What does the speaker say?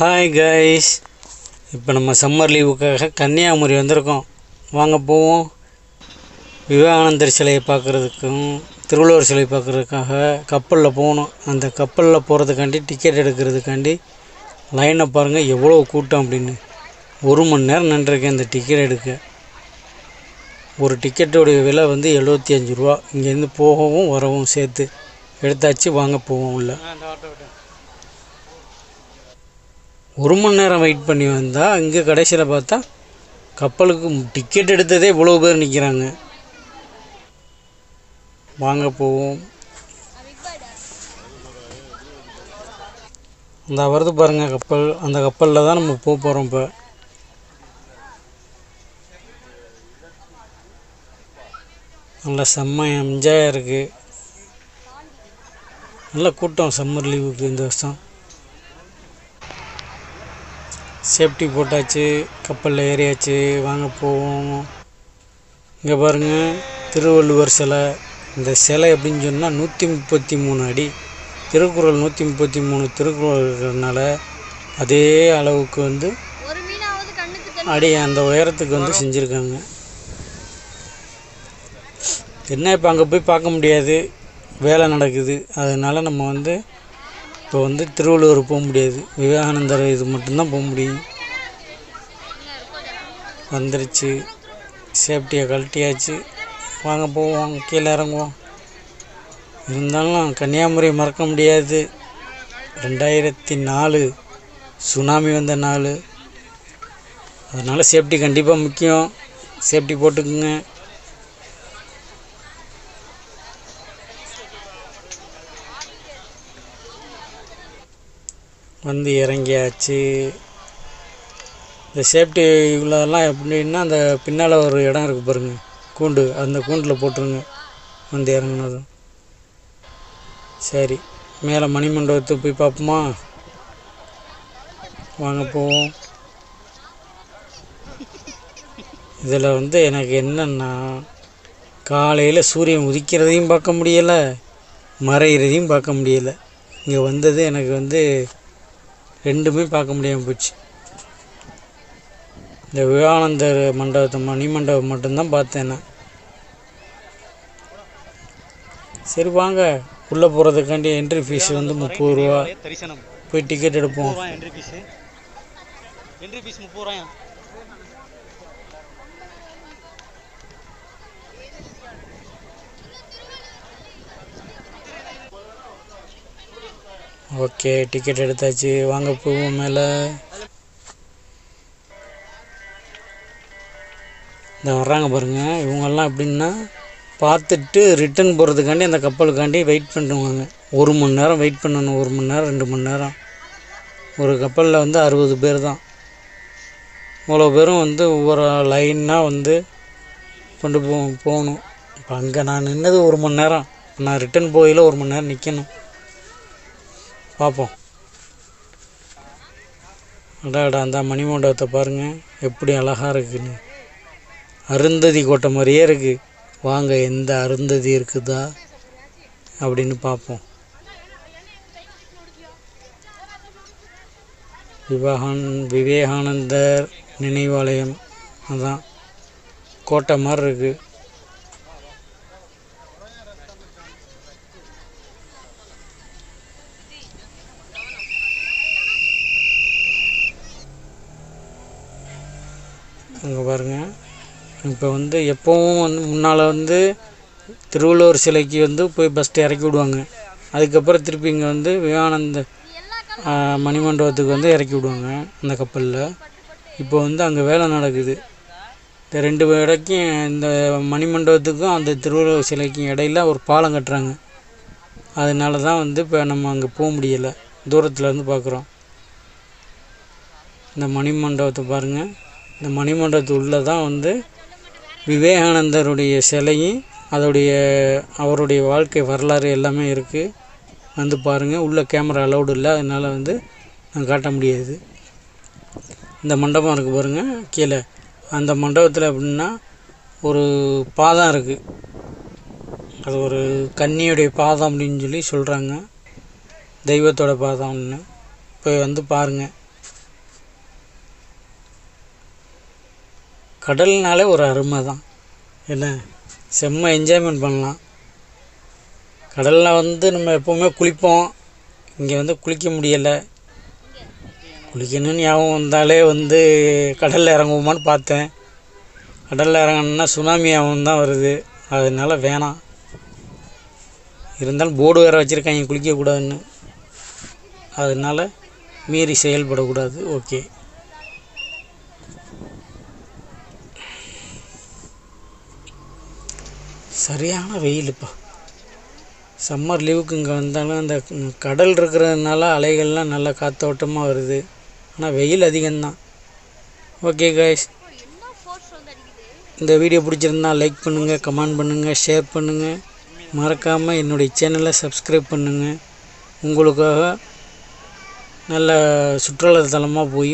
Hi guys இப்போ நம்ம summer லீவுக்காக Kanyakumari வந்திருக்கோம். வாங்க போவோம். விவேகானந்தர் சிலையை பார்க்குறதுக்கும் திருவள்ளுவர் சிலை பார்க்குறதுக்காக கப்பலில் போகணும். அந்த கப்பலில் போகிறதுக்காண்டி டிக்கெட் எடுக்கிறதுக்காண்டி லைனை பாருங்கள் எவ்வளோ கூட்டம் அப்படின்னு. ஒரு மணி நேரம் நின்றுருக்கேன் இந்த டிக்கெட் எடுக்க. ஒரு டிக்கெட்டோடைய விலை வந்து எழுபத்தி அஞ்சு ரூபா. இங்கேருந்து போகவும் வரவும் சேர்த்து எடுத்தாச்சு. வாங்க போவோம் உள்ள. ஒரு மணி நேரம் வெயிட் பண்ணி வந்தால் இங்கே கடைசியில் பார்த்தா கப்பலுக்கு டிக்கெட் எடுத்ததே இவ்வளோ பேர் நிற்கிறாங்க வாங்க போவோம். அந்த வருது பாருங்க கப்பல். அந்த கப்பலில் தான் நம்ம போக போகிறோம் இப்போ. நல்லா செம்ம என்ஜாயாக இருக்குது நல்ல கூட்டம் சம்மர் லீவுக்கு இந்த வருஷம். சேஃப்டி போட்டாச்சு கப்பலில் ஏறியாச்சு வாங்க போவோம். இங்கே பாருங்கள் திருவள்ளுவர் சிலை. இந்த சிலை எப்படின்னு சொன்னால் நூற்றி முப்பத்தி மூணு அடி. திருக்குறள் நூற்றி முப்பத்தி மூணு திருக்குறள் இருக்கிறதுனால அதே அளவுக்கு வந்து அடி அந்த உயரத்துக்கு வந்து செஞ்சுருக்காங்க. என்ன இப்போ அங்கே போய் பார்க்க முடியாது? வேலை நடக்குது. அதனால் நம்ம வந்து இப்போ வந்து திருவள்ளுவர் போக முடியாது. விவேகானந்தர் இது மட்டும்தான் போக முடியும். வந்துருச்சு. சேஃப்டியை கழட்டியாச்சு. வாங்க போவோம் கீழே இறங்குவோம். இருந்தாலும் கன்னியாகுமரி மறக்க முடியாது. ரெண்டாயிரத்தி நாலு சுனாமி வந்த நாள். அதனால் சேஃப்டி கண்டிப்பாக முக்கியம். சேஃப்டி போட்டுக்குங்க. வந்து இறங்கியாச்சு. இந்த சேஃப்டி இவ்வளோலாம் எப்படின்னா அந்த பின்னால் ஒரு இடம் இருக்குது பாருங்க. கூண்டு. அந்த கூண்டில் போட்டுருங்க. வந்து இறங்குனதும். சரி. மேலே மணிமண்டபத்துக்கு போய் பார்ப்போமா? வாங்க போவோம். இதில் வந்து எனக்கு என்னென்னா காலையில் சூரியன் உதிக்கிறதையும் பார்க்க முடியலை மறைகிறதையும் பார்க்க முடியலை. இங்கே வந்தது எனக்கு வந்து ரெண்டுமே பார்க்க முடியாமல் போச்சு. இந்த விவேகானந்தர் மண்டபத்தை மணி மண்டபம் மட்டும்தான் பார்த்தேன் நான். சரி வாங்க உள்ளே போகிறதுக்காண்டி என்ட்ரி ஃபீஸ் வந்து முப்பது ரூபா. போய் டிக்கெட் எடுப்போம். என்ட்ரி ஃபீஸ் முப்பது ரூபாயா? ஓகே டிக்கெட் எடுத்தாச்சு. வாங்க போவோம் மேலே. இந்த வர்றாங்க பாருங்கள் இவங்கெல்லாம் எப்படின்னா பார்த்துட்டு ரிட்டன் போகிறதுக்காண்டி அந்த கப்பலுக்காண்டி வெயிட் பண்ணுவாங்க. ஒரு மணி நேரம் வெயிட் பண்ணணும். ஒரு மணி நேரம் ரெண்டு மணி நேரம். ஒரு கப்பலில் வந்து அறுபது பேர் தான் இவ்வளோ பேரும் வந்து ஒவ்வொரு லைனாக வந்து கொண்டு போ போகணும். இப்போ அங்கே நான் நின்னது ஒரு மணி நேரம். நான் ரிட்டன் போகையில் ஒரு மணி நேரம் நிற்கணும் பார்ப்போம். அடாடா அந்த மணிமண்டபத்தை பாருங்கள் எப்படி அழகாக இருக்குன்னு அருந்ததி கோட்டை மாதிரியே இருக்குது வாங்க எந்த அருந்ததி இருக்குதா அப்படின்னு பார்ப்போம். விவேகான் விவேகானந்தர் நினைவாலயம். அதான். கோட்டை மாதிரி இருக்குது அங்கே பாருங்கள் இப்போ வந்து எப்போவும் வந்து முன்னால் வந்து திருவள்ளுவர் சிலைக்கு வந்து போய் ஃபஸ்ட்டு இறக்கி விடுவாங்க. அதுக்கப்புறம் திருப்பி இங்கே வந்து விவேகானந்த மணிமண்டபத்துக்கு வந்து இறக்கி விடுவாங்க அந்த கப்பலில். இப்போ வந்து அங்கே வேலை நடக்குது. இந்த ரெண்டு இடைக்கும் இந்த மணிமண்டபத்துக்கும் அந்த திருவள்ளுவர் சிலைக்கும் இடையில ஒரு பாலம் கட்டுறாங்க. அதனால தான் வந்து இப்போ நம்ம அங்கே போக முடியலை. தூரத்தில் இருந்து பார்க்குறோம் இந்த மணிமண்டபத்தை பாருங்கள் இந்த மணிமண்டபத்து உள்ளே தான் வந்து விவேகானந்தருடைய சிலையும் அதோடைய அவருடைய வாழ்க்கை வரலாறு எல்லாமே இருக்குது வந்து பாருங்கள் உள்ளே கேமரா அலௌடு இல்லை அதனால் வந்து நான் காட்ட முடியாது. இந்த மண்டபம் இருக்குது பாருங்கள் கீழே. அந்த மண்டபத்தில் எப்படின்னா ஒரு பாதம் இருக்குது அது ஒரு கன்னியுடைய பாதம் அப்படின்னு சொல்லி சொல்கிறாங்க தெய்வத்தோட பாதம்னு. போய் வந்து பாருங்கள் கடல்னாலே ஒரு அருமை தான். என்ன? செம்ம என்ஜாய்மெண்ட் பண்ணலாம். கடலில் வந்து நம்ம எப்போவுமே குளிப்போம். இங்கே வந்து குளிக்க முடியலை. குளிக்கணும்னு ஞாபகம் வந்தாலே வந்து கடலில் இறங்குவோமான்னு பார்த்தேன். கடலில் இறங்கணுன்னா சுனாமி ஞாபகம் தான் வருது. அதனால வேணாம். இருந்தாலும் போர்டு வேறு வச்சுருக்காங்க குளிக்கக்கூடாதுன்னு. அதனால மீறி செயல்படக்கூடாது. ஓகே சரியான வெயிலுப்பா. சம்மர் லீவுக்கு இங்கே வந்தாலும் அந்த கடல் இருக்கிறதுனால அலைகள்லாம் நல்லா காத்தோட்டமாக வருது. ஆனால் வெயில் அதிகம்தான். ஓகே கைஸ் இந்த வீடியோ பிடிச்சிருந்தா லைக் பண்ணுங்கள் கமெண்ட் பண்ணுங்கள் ஷேர் பண்ணுங்கள் மறக்காமல் என்னுடைய சேனலை சப்ஸ்கிரைப் பண்ணுங்கள் உங்களுக்காக நல்ல சுற்றுலாத்தலமாக போய்